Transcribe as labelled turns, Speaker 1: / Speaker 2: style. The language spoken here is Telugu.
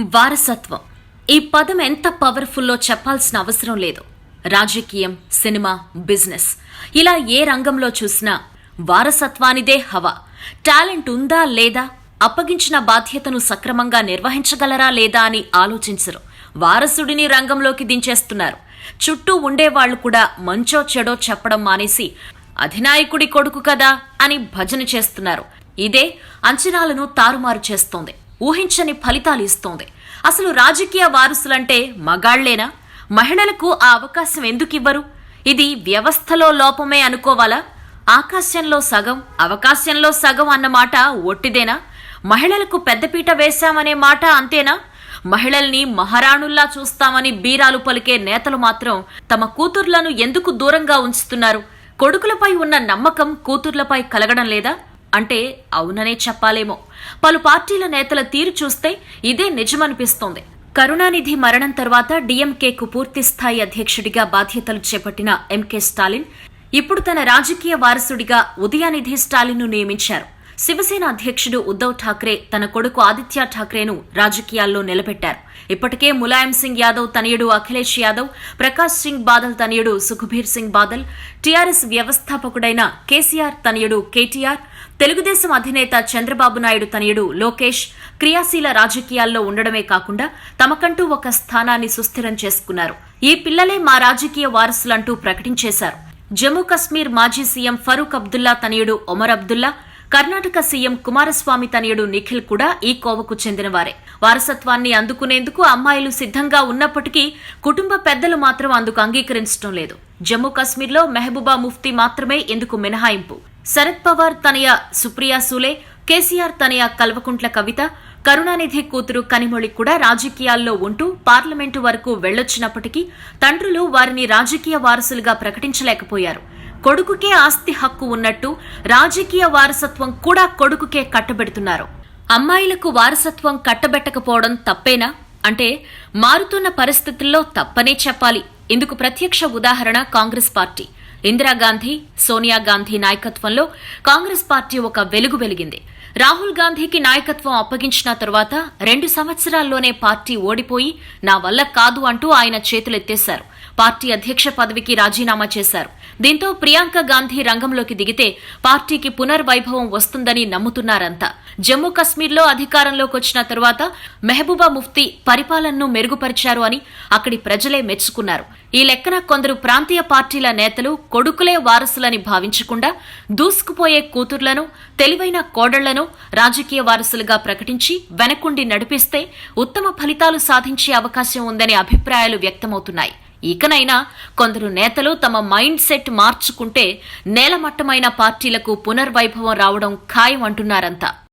Speaker 1: వారసత్వం. ఈ పదం ఎంత పవర్ఫుల్లో చెప్పాల్సిన అవసరం లేదు. రాజకీయం సినిమా బిజినెస్ ఇలా ఏ రంగంలో చూసినా వారసత్వానిదే హవా. టాలెంట్ ఉందా లేదా అప్పగించిన బాధ్యతను సక్రమంగా నిర్వహించగలరా లేదా అని ఆలోచించరు. వారసుడిని రంగంలోకి దించేస్తున్నారు. చుట్టూ ఉండేవాళ్ళు కూడా మంచో చెడో చెప్పడం మానేసి అధినాయకుడి కొడుకు కదా అని భజన చేస్తున్నారు. ఇదే అంచనాలను తారుమారు చేస్తోంది. ఊహించని ఫలితాలు ఇస్తోంది. అసలు రాజకీయ వారసులంటే మగాళ్ళేనా? మహిళలకు ఆ అవకాశం ఎందుకు ఇవ్వరు ఇది వ్యవస్థలో లోపమే అనుకోవాలా? ఆకాశంలో సగం అవకాశంలో సగం అన్నమాట ఒట్టిదేనా? మహిళలకు పెద్దపీట వేశామనే మాట అంతేనా? మహిళల్ని మహారాణుల్లా చూస్తామని బీరాలు పలికే నేతలు మాత్రం తమ కూతుర్లను ఎందుకు దూరంగా ఉంచుతున్నారు? కొడుకులపై ఉన్న నమ్మకం కూతుర్లపై కలగడం లేదా? అంటే అవుననే చెప్పాలేమో. పలు పార్టీల నేతల తీరు చూస్తే ఇదే నిజమనిపిస్తోంది. కరుణానిధి మరణం తర్వాత డీఎంకేకు పూర్తి స్థాయి అధ్యక్షుడిగా బాధ్యతలు చేపట్టిన ఎంకే స్టాలిన్ ఇప్పుడు తన రాజకీయ వారసుడిగా ఉదయానిధి స్టాలిన్ను నియమించారు. శివసేన అధ్యక్షుడు ఉద్దవ్ ఠాక్రే తన కొడుకు ఆదిత్య ఠాక్రేను రాజకీయాల్లో నిలబెట్టారు. ఇప్పటికే ములాయం సింగ్ యాదవ్ తనయుడు అఖిలేష్ యాదవ్ ప్రకాష్ సింగ్ బాదల్ తనయుడు సుఖబీర్ సింగ్ బాదల్ టీఆర్ఎస్ వ్యవస్థాపకుడైన కేసీఆర్ తనయుడు కేటీఆర్ తెలుగుదేశం అధినేత చంద్రబాబు నాయుడు తనయుడు లోకేష్ క్రియాశీల రాజకీయాల్లో ఉండడమే కాకుండా తమకంటూ ఒక స్థానాన్ని సుస్థిరం చేసుకున్నారు. ఈ పిల్లలే మా రాజకీయ వారసులంటూ ప్రకటించేశారు. జమ్మూ కశ్మీర్ మాజీ సీఎం ఫరూక్ అబ్దుల్లా తనయుడు ఒమర్ అబ్దుల్లా కర్ణాటక సీఎం కుమారస్వామి తనయుడు నిఖిల్ కూడా ఈ కోవకు చెందినవారే. వారసత్వాన్ని అందుకునేందుకు అమ్మాయిలు సిద్ధంగా ఉన్నప్పటికీ కుటుంబ పెద్దలు మాత్రం అందుకు అంగీకరించడం లేదు. జమ్మూ కశ్మీర్లో మెహబూబా ముఫ్తీ మాత్రమే ఇందుకు మినహాయింపు. శరద్ పవార్ తనయ సుప్రియా సూలే కేసీఆర్ తనయ కల్వకుంట్ల కవిత కరుణానిధి కూతురు కనిమొళి కూడా రాజకీయాల్లో ఉంటూ పార్లమెంటు వరకు వెళ్ళొచ్చినప్పటికీ తండ్రులు వారిని రాజకీయ వారసులుగా ప్రకటించలేకపోయారు. కొడుకుకే ఆస్తి హక్కు ఉన్నట్టు రాజకీయ వారసత్వం కూడా కొడుకుకే కట్టబెడుతున్నారు. అమ్మాయిలకు వారసత్వం కట్టబెట్టకపోవడం తప్పేనా? అంటే మారుతున్న పరిస్థితుల్లో తప్పనే చెప్పాలి. ఇందుకు ప్రత్యక్ష ఉదాహరణ కాంగ్రెస్ పార్టీ. ఇందిరాగాంధీ సోనియా గాంధీ నాయకత్వంలో కాంగ్రెస్ పార్టీ ఒక వెలుగు వెలిగింది. రాహుల్ గాంధీకి నాయకత్వం అప్పగించిన తర్వాత రెండు సంవత్సరాల్లోనే పార్టీ ఓడిపోయి నా వల్ల కాదు అంటూ ఆయన చేతులెత్తేశారు. పార్టీ అధ్యక్ష పదవికి రాజీనామా చేశారు. దీంతో ప్రియాంక గాంధీ రంగంలోకి దిగితే పార్టీకి పునర్వైభవం వస్తుందని నమ్ముతున్నారంతా. జమ్మూ కశ్మీర్లో అధికారంలోకి వచ్చిన తరువాత మెహబూబా ముఫ్తీ పరిపాలనను మెరుగుపరిచారు అని అక్కడి ప్రజలే మెచ్చుకున్నారు. ఈ లెక్కన కొందరు ప్రాంతీయ పార్టీల నేతలు కొడుకులే వారసులని భావించకుండా దూసుకుపోయే కూతుర్లను తెలివైన కోడళ్ళను రాజకీయ వారసులుగా ప్రకటించి వెనకుండి నడిపిస్తే ఉత్తమ ఫలితాలు సాధించే అవకాశం ఉందనే అభిప్రాయాలు వ్యక్తమవుతున్నాయి. ఇకనైనా కొందరు నేతలు తమ మైండ్ సెట్ మార్చుకుంటే నేలమట్టమైన పార్టీలకు పునర్వైభవం రావడం ఖాయం అంటున్నారంతా.